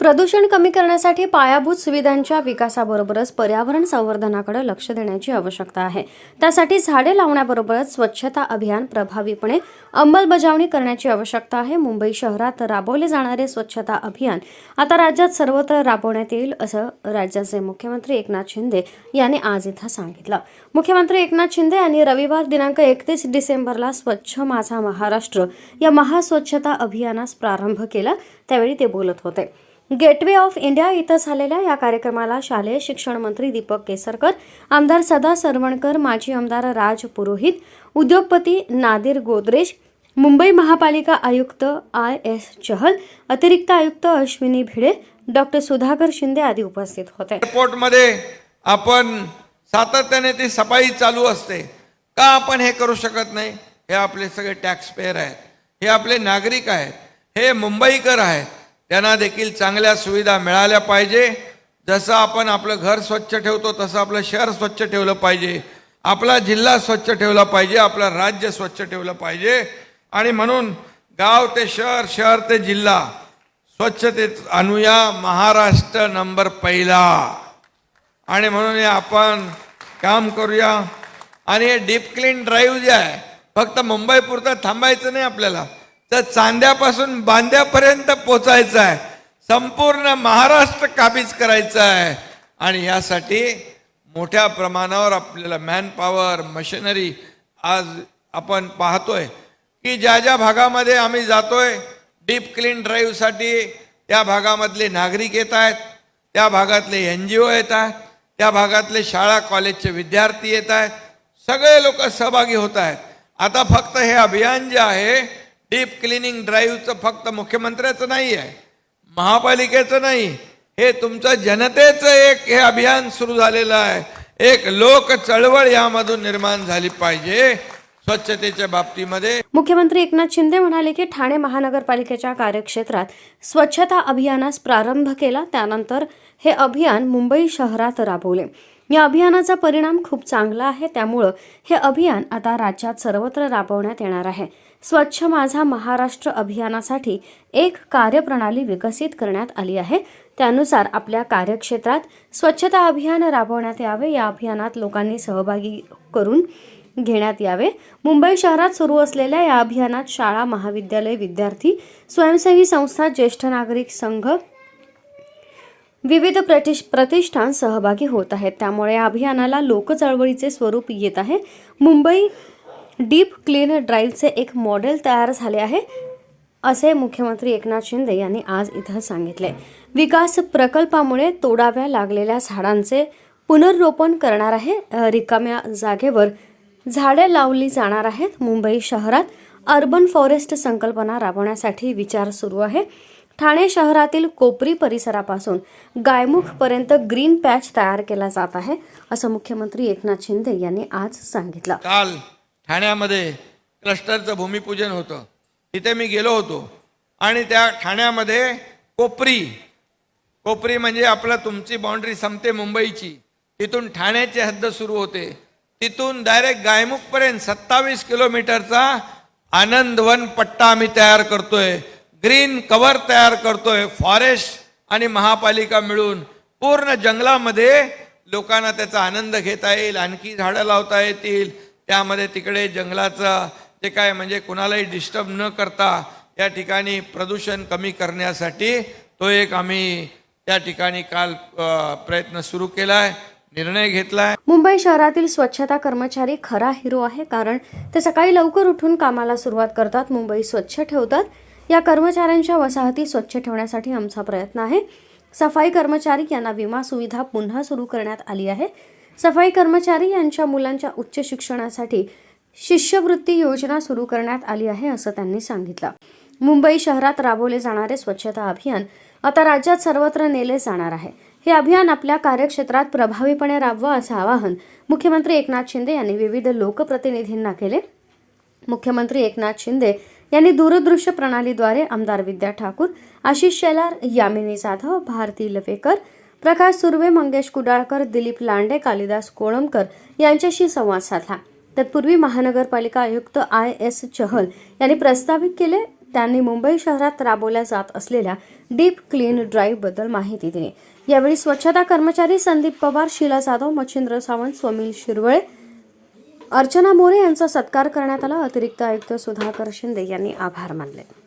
प्रदूषण कमी करण्यासाठी पायाभूत सुविधांच्या विकासाबरोबरच पर्यावरण संवर्धनाकडे लक्ष देण्याची आवश्यकता आहे. त्यासाठी झाडे लावण्याबरोबरच स्वच्छता अभियान प्रभावीपणे अंमलबजावणी करण्याची आवश्यकता आहे. मुंबई शहरात राबवले जाणारे स्वच्छता अभियान आता राज्यात सर्वत्र राबवण्यात येईल असं राज्याचे मुख्यमंत्री एकनाथ शिंदे यांनी आज इथं सांगितलं. मुख्यमंत्री एकनाथ शिंदे यांनी रविवार दिनांक एकतीस डिसेंबरला स्वच्छ माझा महाराष्ट्र या महास्वच्छता अभियानास प्रारंभ केला. त्यावेळी ते बोलत होते. गेटवे ऑफ इंडिया इथं झालेल्या या कार्यक्रमाला शालेय शिक्षण मंत्री दीपक केसरकर आमदार सदा सरवणकर माजी आमदार राज पुरोहित उद्योगपती नादिर गोदरेज मुंबई महापालिका आयुक्त आय एस चहल अतिरिक्त आयुक्त अश्विनी भिडे डॉक्टर सुधाकर शिंदे आदी उपस्थित होते. एअरपोर्टमध्ये आपण सातत्याने ती सफाई चालू असते. का आपण हे करू शकत नाही? हे आपले सगळे टॅक्स पेअर आहेत. हे आपले नागरिक आहेत. हे मुंबईकर आहेत. त्यांना देखील चांगल्या सुविधा मिळाल्या पाहिजे. जसं आपण आपलं घर स्वच्छ ठेवतो तसं आपलं शहर स्वच्छ ठेवलं पाहिजे. आपला जिल्हा स्वच्छ ठेवला पाहिजे आपलं राज्य स्वच्छ ठेवलं पाहिजे. आणि म्हणून गाव ते शहर शहर ते जिल्हा स्वच्छतेत आणूया महाराष्ट्र नंबर पहिला. आणि म्हणून हे आपण काम करूया. आणि हे डीप क्लीन ड्राईव्ह जे आहे फक्त मुंबईपुरतं थांबायचं नाही आपल्याला. तर चांद्यापासून बांद्यापर्यंत पोचायचं आहे. संपूर्ण महाराष्ट्र काबीज करायचं आहे. आणि यासाठी मोठ्या प्रमाणावर आपल्याला मॅनपॉवर मशिनरी आज आपण पाहतोय. की ज्या ज्या भागामध्ये आम्ही जातोय डीप क्लीन ड्राईव्हसाठी त्या भागामधले नागरिक येत आहेत त्या भागातले एन जी ओ येत आहेत त्या भागातले शाळा कॉलेजचे विद्यार्थी येत आहेत सगळे लोक सहभागी होत आहेत. आता फक्त हे अभियान जे आहे डीप क्लिनिंग ड्राईव्हचं फक्त मुख्यमंत्र्याचं नाही आहे महापालिकेचं नाही हे तुमचं जनतेचं एक हे अभियान सुरू झालेलं आहे. एक लोक चळवळ यामधून निर्माण झाली पाहिजे स्वच्छतेच्या बाबतीमध्ये. मुख्यमंत्री एकनाथ शिंदे म्हणाले की ठाणे महानगरपालिकेच्या कार्यक्षेत्रात स्वच्छता अभियानास प्रारंभ केला त्यानंतर हे अभियान मुंबई शहरात राबवले. या अभियानाचा परिणाम खूप चांगला आहे. त्यामुळं हे अभियान आता राज्यात सर्वत्र राबवण्यात येणार आहे. स्वच्छ माझा महाराष्ट्र अभियानासाठी एक कार्यप्रणाली विकसित करण्यात आली आहे. त्यानुसार आपल्या कार्यक्षेत्रात स्वच्छता अभियान राबवण्यात यावे. या अभियानात लोकांनी सहभागी करून घेण्यात यावे. मुंबई शहरात सुरू असलेल्या या अभियानात शाळा महाविद्यालय विद्यार्थी स्वयंसेवी संस्था ज्येष्ठ नागरिक संघ विविध प्रतिष्ठ प्रतिष्ठान सहभागी होत आहेत. त्यामुळे या अभियानाला लोकचळवळीचे स्वरूप येत आहे. मुंबई डीप क्लीन ड्राईव्हचे एक मॉडेल तयार झाले आहे असे मुख्यमंत्री एकनाथ शिंदे यांनी आज इथं सांगितले विकास प्रकल्पामुळे तोडाव्या लागलेल्या झाडांचे पुनर्रोपण करणार आहे. रिकाम्या जागेवर झाडे लावली जाणार आहेत. मुंबई शहरात अर्बन फॉरेस्ट संकल्पना राबवण्यासाठी विचार सुरू आहे. ठाणे शहरातील कोपरी परिसरापासून गायमुखपर्यंत ग्रीन पॅच तयार केला जात आहे असं मुख्यमंत्री एकनाथ शिंदे यांनी आज सांगितलं. काल ठाण्यामध्ये क्लस्टरचं भूमिपूजन होतं. तिथे मी गेलो होतो. आणि त्या ठाण्यामध्ये कोपरी कोपरी म्हणजे आपलं तुमची बाउंड्री संपते मुंबईची. तिथून ठाण्याची हद्द सुरू होते. तिथून डायरेक्ट गायमुखपर्यंत सत्तावीस किलोमीटरचा आनंदवन पट्टा आम्ही तयार करतोय. ग्रीन कवर तयार करतोय फॉरेस्ट आणि महापालिका मिळून पूर्ण जंगलामध्ये लोकांना त्याचा आनंद घेता येईल आणखी झाडं लावता येतील. त्यामध्ये तिकडे जंगलाचं जे काय म्हणजे कुणालाही डिस्टर्ब न करता या ठिकाणी प्रदूषण कमी करण्यासाठी तो एक आम्ही त्या ठिकाणी काल प्रयत्न सुरू केलाय निर्णय घेतलाय. मुंबई शहरातील स्वच्छता कर्मचारी खरा हिरो आहे कारण ते सकाळी लवकर उठून कामाला सुरुवात करतात मुंबई स्वच्छ ठेवतात. या कर्मचाऱ्यांच्या वसाहती स्वच्छ ठेवण्यासाठी आमचा प्रयत्न आहे. सफाई कर्मचारी यांना विमा सुविधा पुन्हा सुरू करण्यात आली आहे. सफाई कर्मचारी यांच्या मुलांच्या उच्च शिक्षणासाठी शिष्यवृत्ती योजना सुरू करण्यात आली आहे असं त्यांनी सांगितलं. मुंबई शहरात राबवले जाणारे स्वच्छता अभियान आता राज्यात सर्वत्र नेले जाणार आहे. हे अभियान आपल्या कार्यक्षेत्रात प्रभावीपणे राबवा असं आवाहन मुख्यमंत्री एकनाथ शिंदे यांनी विविध लोकप्रतिनिधींना केले. मुख्यमंत्री एकनाथ शिंदे यांनी दूरदृश्य प्रणालीद्वारे आमदार विद्या ठाकूर आशिष शेलार यामिनी जाधव भारती लवेकर प्रकाश सुर्वे मंगेश कुडाळकर दिलीप लांडे कालिदास कोळंबकर यांच्याशी संवाद साधला. तत्पूर्वी महानगरपालिका आयुक्त आय एस चहल यांनी प्रस्तावित केले. त्यांनी मुंबई शहरात राबवल्या जात असलेल्या डीप क्लीन ड्राईव्हबद्दल माहिती दिली. यावेळी स्वच्छता कर्मचारी संदीप पवार शीला जाधव मच्छिंद्र सावंत स्वमील शिरवळे अर्चना मोरे यांचा सत्कार करण्यात आला. अतिरिक्त आयुक्त सुधाकर शिंदे यांनी आभार मानले.